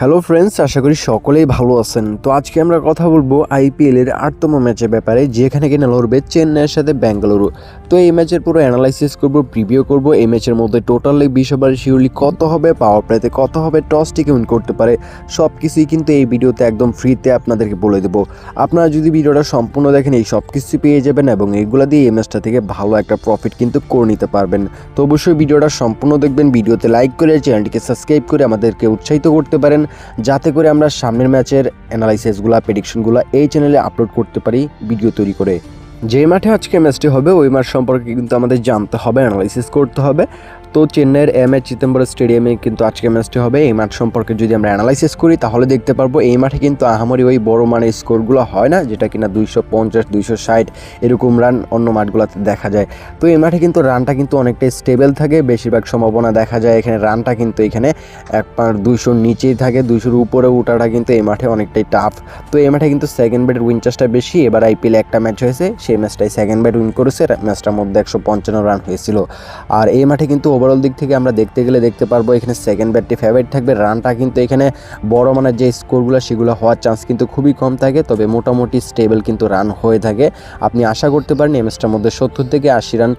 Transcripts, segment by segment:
Hello friends আশা করি সকলেই ভালো আছেন। তো আজকে আমরা কথা বলব আইপিএল এর আটতম ম্যাচের ব্যাপারে, যেখানে কিনা লড়বে চেন্নাইয়ের সাথে ব্যাঙ্গালুরু। তো এই ম্যাচের পুরো অ্যানালাইসিস করব প্রিভিউ করব। এই ম্যাচের মধ্যে টোটালি বিশ ওভার শিউরলি কত হবে পাওয়ার প্লেতে কত হবে টস টিকে উইন করতে পারে সব কিছুই কিন্তু এই ভিডিওতে একদম ফ্রিতে আপনাদেরকে বলে দেবো। আপনারা যদি ভিডিওটা সম্পূর্ণ দেখেন, এই সব কিছুই পেয়ে যাবেন এবং এইগুলো দিয়ে এই ম্যাচটা থেকে ভালো একটা প্রফিট কিন্তু করে নিতে পারবেন। তো অবশ্যই ভিডিওটা সম্পূর্ণ দেখবেন, ভিডিওতে লাইক করে চ্যানেলটিকে সাবস্ক্রাইব করে আমাদেরকে উৎসাহিত করতে পারেন। যাতে করে আমরা সামনের ম্যাচের অ্যানালাইসিসগুলো প্রেডিকশনগুলো এই চ্যানেলে আপলোড করতে পারি ভিডিও তৈরি করে। যে মাঠে আজকে ম্যাচটি হবে, ওই মাঠ সম্পর্কে কিন্তু আমাদের জানতে হবে অ্যানালাইসিস করতে হবে। তো চেন্নাইয়ের এম এ চিদম্বর স্টেডিয়ামে কিন্তু আজকে ম্যাচটি হবে। এই মাঠ সম্পর্কে যদি আমরা অ্যানালাইসিস করি, তাহলে দেখতে পারব এই মাঠে কিন্তু আহামরি ওই বড় মানের স্কোরগুলো হয় না, যেটা কিনা দুইশো পঞ্চাশ, দুইশো ষাট এরকম রান অন্য মাঠগুলোতে দেখা যায়। তো এই মাঠে কিন্তু রানটা কিন্তু অনেকটাই স্টেবল থাকে, বেশিরভাগ সম্ভাবনা দেখা যায় এখানে রানটা কিন্তু এখানে এক পার দুইশোর নিচেই থাকে, দুইশোর উপরে ওঠাটা কিন্তু এই মাঠে অনেকটাই টাফ তো এই মাঠে কিন্তু সেকেন্ড ব্যাটের উইন চার্জটা বেশি, এবার আইপিএল একটা ম্যাচ হয়েছে, সেই ম্যাচটাই সেকেন্ড ব্যাট উইন করেছে ম্যাচটার মধ্যে একশো পঞ্চান্ন রান হয়েছিল। আর এই মাঠে কিন্তু ওভারঅল দিক থেকে আমরা দেখতে গেলে দেখতে পারব এখানে সেকেন্ড ব্যাটটি ফেভারিট থাকবে। রানটা কিন্তু এখানে বড় মানে যে স্কোরগুলো সেগুলো হওয়ার চান্স কিন্তু খুবই কম থাকে, তবে মোটামুটি স্টেবল কিন্তু রান হয়ে থাকে। আপনি আশা করতে পারেন এমএসটার মধ্যে সত্তর থেকে আশি রান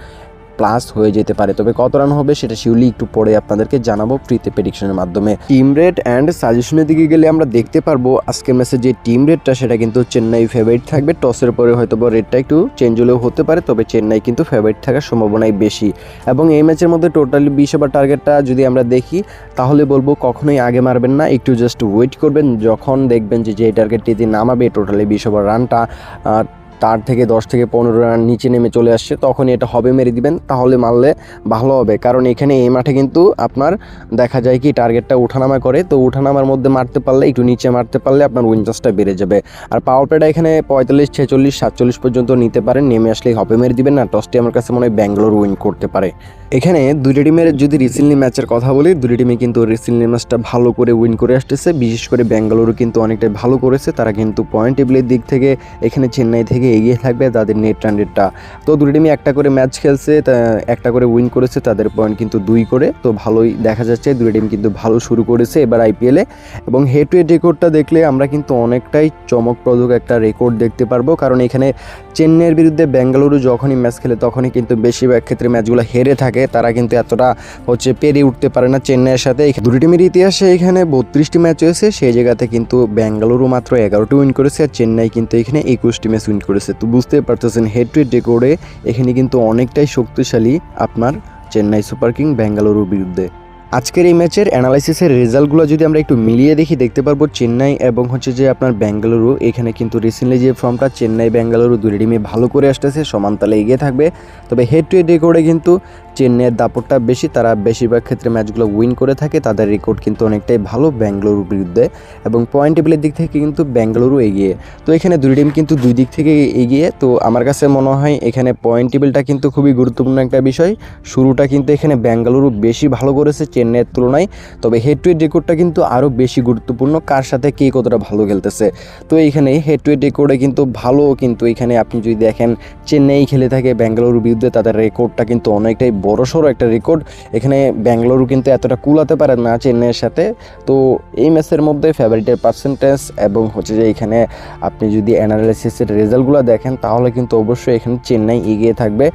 প্লাস হয়ে যেতে পারে। তবে কত রান হবে সেটা শিউলি একটু পরে আপনাদেরকে জানাব ফ্রিতে প্রেডিকশনের মাধ্যমে। টিম রেট অ্যান্ড সাজেশনের দিকে গেলে আমরা দেখতে পারব আজকের ম্যাচে যে টিম রেটটা সেটা কিন্তু চেন্নাই ফেভারিট থাকবে। টসের পরে হয়তো রেটটা একটু চেঞ্জ হলেও হতে পারে, তবে চেন্নাই কিন্তু ফেভারিট থাকার সম্ভাবনাই বেশি। এবং এই ম্যাচের মধ্যে টোটালি বিশ ওভার টার্গেটটা যদি আমরা দেখি, তাহলে বলব কখনোই আগে মারবেন না, একটু জাস্ট ওয়েট করবেন। যখন দেখবেন যে যে টার্গেটটি নামাবে টোটালি বিশ ওভার রানটা তার থেকে দশ থেকে পনেরো রান নিচে নেমে চলে আসছে তখন এটা হবে মেরে দিবেন, তাহলে মারলে ভালো হবে। কারণ এখানে এই মাঠে কিন্তু আপনার দেখা যায় কি টার্গেটটা উঠানামা করে, তো উঠানামার মধ্যে মারতে পারলে, একটু নিচে মারতে পারলে আপনার উইন চান্সটা বেড়ে যাবে। আর পাওয়ার প্লেটা এখানে পঁয়তাল্লিশ, ছেচল্লিশ, সাতচল্লিশ পর্যন্ত নিতে পারেন, নেমে আসলেই হবে মেরে দিবেন না টসটি আমার কাছে মনে হয় ব্যাঙ্গালোর উইন করতে পারে। এখানে দুটি টিমের যদি রিসেন্টলি ম্যাচের কথা বলি দুটি টিমে কিন্তু রিসেন্টলি ম্যাচটা ভালো করে উইন করে আসতেছে, বিশেষ করে ব্যাঙ্গালোরও কিন্তু অনেকটাই ভালো করেছে, তারা কিন্তু পয়েন্ট টেবিলের দিক থেকে, এখানে চেন্নাই থেকে এগিয়ে থাকবে তাদের নেট রান তো দুটি টিমই একটা করে ম্যাচ খেলছে একটা করে উইন করেছে, তাদের পয়েন্ট কিন্তু দুই করে। তো ভালোই দেখা যাচ্ছে, দুটি টিম কিন্তু ভালো শুরু করেছে এবার আইপিএলে এবং হেড টু হেড রেকর্ডটা দেখলে আমরা কিন্তু অনেকটাই চমকপ্রদক একটা রেকর্ড দেখতে পারব। কারণ এখানে চেন্নাইয়ের বিরুদ্ধে বেঙ্গালুরু যখনই ম্যাচ খেলে, তখনই কিন্তু বেশিরভাগ ক্ষেত্রে ম্যাচগুলো হেরে থাকে। তারা কিন্তু এতটা হচ্ছে পেরিয়ে উঠতে পারে না চেন্নাইয়ের সাথে। দুটি টিমের ইতিহাসে এখানে বত্রিশটি ম্যাচ হয়েছে, সেই জায়গাতে কিন্তু বেঙ্গালুরু মাত্র এগারোটি উইন করেছে, আর চেন্নাই কিন্তু এখানে একুশটি ম্যাচ উইন করেছে। তো বুঝতে পারতেছেন হেড টু হেড রেকর্ডে এখানে কিন্তু অনেকটাই শক্তিশালী আপনার চেন্নাই সুপার কিং ব্যাঙ্গালোর বিরুদ্ধে। আজকের এই ম্যাচের অ্যানালাইসিসের রেজাল্টগুলো যদি আমরা একটু মিলিয়ে দেখি, দেখতে পারব চেন্নাই এবং হচ্ছে যে আপনার ব্যাঙ্গালুরু এখানে কিন্তু রিসেন্টলি যে ফর্মটা চেন্নাই ব্যাঙ্গালুরু দুই টিমে ভালো করে আসতেছে, সমান তালে এগিয়ে থাকবে। তবে হেড টু হেড রেকর্ডে কিন্তু চেন্নাইয়ের দাপটটা বেশি, তারা বেশিরভাগ ক্ষেত্রে ম্যাচগুলো উইন করে থাকে। তাদের রেকর্ড কিন্তু অনেকটাই ভালো বেঙ্গালুরুর বিরুদ্ধে এবং পয়েন্ট টেবিলের দিক থেকে কিন্তু বেঙ্গালুরু এগিয়ে। তো এখানে দুই টিম কিন্তু দুই দিক থেকে এগিয়ে। তো আমার কাছে মনে হয় এখানে পয়েন্ট টেবিলটা কিন্তু খুবই গুরুত্বপূর্ণ একটা বিষয়। শুরুটা কিন্তু এখানে বেঙ্গালুরু বেশি ভালো করেছে চেন্নাইয়ের তুলনায়। তবে হেড টু হেড রেকর্ডটা কিন্তু আরও বেশি গুরুত্বপূর্ণ। কার সাথে কে কতটা ভালো খেলতেছে? তো এইখানে হেড টু হেড রেকর্ডে কিন্তু ভালো, কিন্তু এখানে আপনি যদি দেখেন, চেন্নাই খেলে থাকে বেঙ্গালুরুর বিরুদ্ধে তাদের রেকর্ডটা কিন্তু অনেকটাই বড়সড় একটা রেকর্ড এখানে ব্যাঙ্গালুরু কিন্তু এতটা কুলাতে পারে না চেন্নাইয়ের সাথে। তো এই ম্যাচের মধ্যে ফেভারিটের পার্সেন্টেজ এবং হচ্ছে যে এখানে আপনি যদি অ্যানালাইসিসের রেজাল্টগুলো দেখেন, তাহলে কিন্তু অবশ্যই এখানে চেন্নাই এগিয়ে থাকবে।